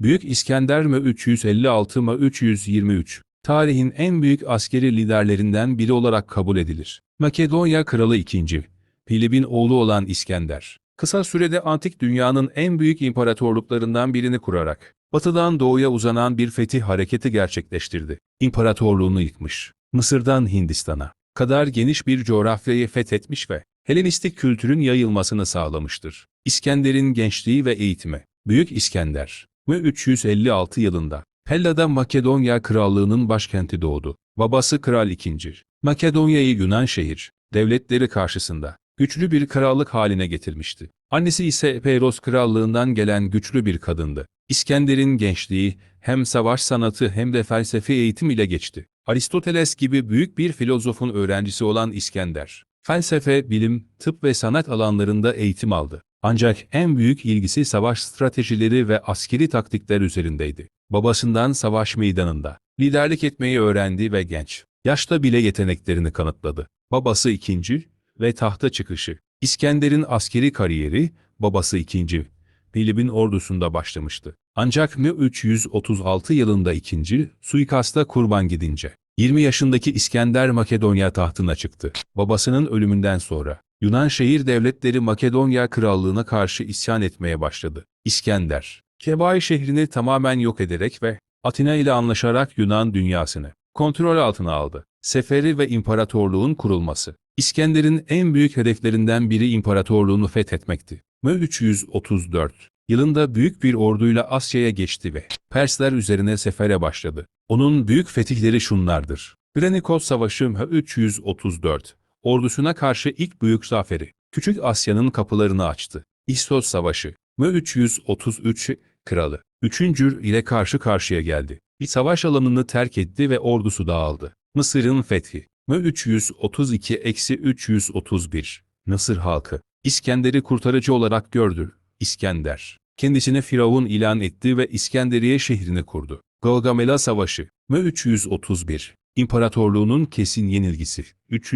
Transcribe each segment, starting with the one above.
Büyük İskender mi 356 mı 323, tarihin en büyük askeri liderlerinden biri olarak kabul edilir. Makedonya Kralı II. Filip'in oğlu olan İskender, kısa sürede antik dünyanın en büyük imparatorluklarından birini kurarak, batıdan doğuya uzanan bir fetih hareketi gerçekleştirdi. İmparatorluğunu yıkmış. Mısır'dan Hindistan'a kadar geniş bir coğrafyayı fethetmiş ve Helenistik kültürün yayılmasını sağlamıştır. İskender'in gençliği ve eğitimi Büyük İskender, ve 356 yılında Pella'da Makedonya Krallığı'nın başkenti doğdu. Babası Kral II. Makedonya'yı Yunan şehir, devletleri karşısında güçlü bir krallık haline getirmişti. Annesi ise Epeiros Krallığından gelen güçlü bir kadındı. İskender'in gençliği hem savaş sanatı hem de felsefi eğitim ile geçti. Aristoteles gibi büyük bir filozofun öğrencisi olan İskender, felsefe, bilim, tıp ve sanat alanlarında eğitim aldı. Ancak en büyük ilgisi savaş stratejileri ve askeri taktikler üzerindeydi. Babasından savaş meydanında liderlik etmeyi öğrendi ve genç, yaşta bile yeteneklerini kanıtladı. Babası ikinci ve tahta çıkışı. İskender'in askeri kariyeri, babası ikinci, Filip'in ordusunda başlamıştı. Ancak 1336 yılında ikinci, suikasta kurban gidince, 20 yaşındaki İskender Makedonya tahtına çıktı. Babasının ölümünden sonra, Yunan şehir devletleri Makedonya Krallığı'na karşı isyan etmeye başladı. İskender, Kebai şehrini tamamen yok ederek ve Atina ile anlaşarak Yunan dünyasını kontrol altına aldı. Seferi ve imparatorluğun kurulması. İskender'in en büyük hedeflerinden biri imparatorluğunu fethetmekti. Mö 334 yılında büyük bir orduyla Asya'ya geçti ve Persler üzerine sefere başladı. Onun büyük fetihleri şunlardır. Granikos Savaşı Mö 334 ordusuna karşı ilk büyük zaferi, Küçük Asya'nın kapılarını açtı. İstos Savaşı, Mö 333 kralı, 3. ile karşı karşıya geldi. Bir savaş alanını terk etti ve ordusu dağıldı. Mısır'ın fethi, Mö 332-331, Mısır halkı, İskender'i kurtarıcı olarak gördü. İskender, kendisine Firavun ilan etti ve İskenderiye şehrini kurdu. Gaugamela Savaşı, Mö 331, İmparatorluğunun kesin yenilgisi. 3.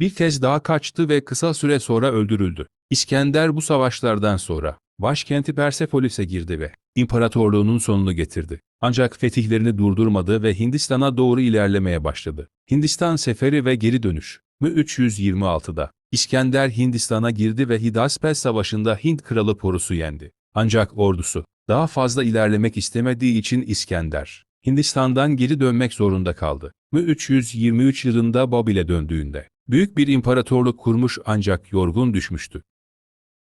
Bir kez daha kaçtı ve kısa süre sonra öldürüldü. İskender bu savaşlardan sonra başkenti Persepolis'e girdi ve imparatorluğunun sonunu getirdi. Ancak fetihlerini durdurmadı ve Hindistan'a doğru ilerlemeye başladı. Hindistan seferi ve geri dönüş. Mü 326'da İskender Hindistan'a girdi ve Hidaspes Savaşı'nda Hint kralı Porus'u yendi. Ancak ordusu daha fazla ilerlemek istemediği için İskender Hindistan'dan geri dönmek zorunda kaldı. Mü 323 yılında Babil'e döndüğünde büyük bir imparatorluk kurmuş ancak yorgun düşmüştü.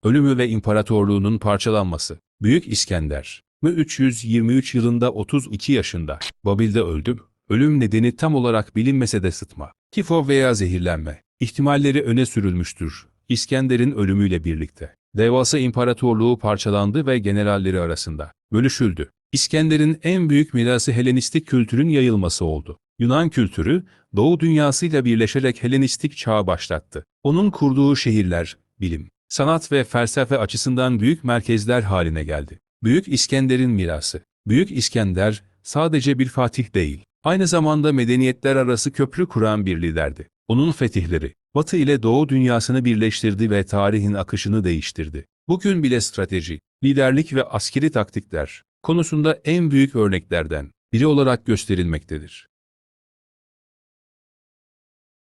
Ölümü ve imparatorluğunun parçalanması. Büyük İskender, Mü 323 yılında 32 yaşında, Babil'de öldü. Ölüm nedeni tam olarak bilinmese de sıtma, tifo veya zehirlenme ihtimalleri öne sürülmüştür. İskender'in ölümüyle birlikte. Devasa imparatorluğu parçalandı ve generalleri arasında bölüşüldü. İskender'in en büyük mirası Helenistik kültürün yayılması oldu. Yunan kültürü, Doğu dünyasıyla birleşerek Helenistik çağı başlattı. Onun kurduğu şehirler, bilim, sanat ve felsefe açısından büyük merkezler haline geldi. Büyük İskender'in mirası. Büyük İskender, sadece bir fatih değil, aynı zamanda medeniyetler arası köprü kuran bir liderdi. Onun fetihleri, Batı ile Doğu dünyasını birleştirdi ve tarihin akışını değiştirdi. Bugün bile strateji, liderlik ve askeri taktikler konusunda en büyük örneklerden biri olarak gösterilmektedir.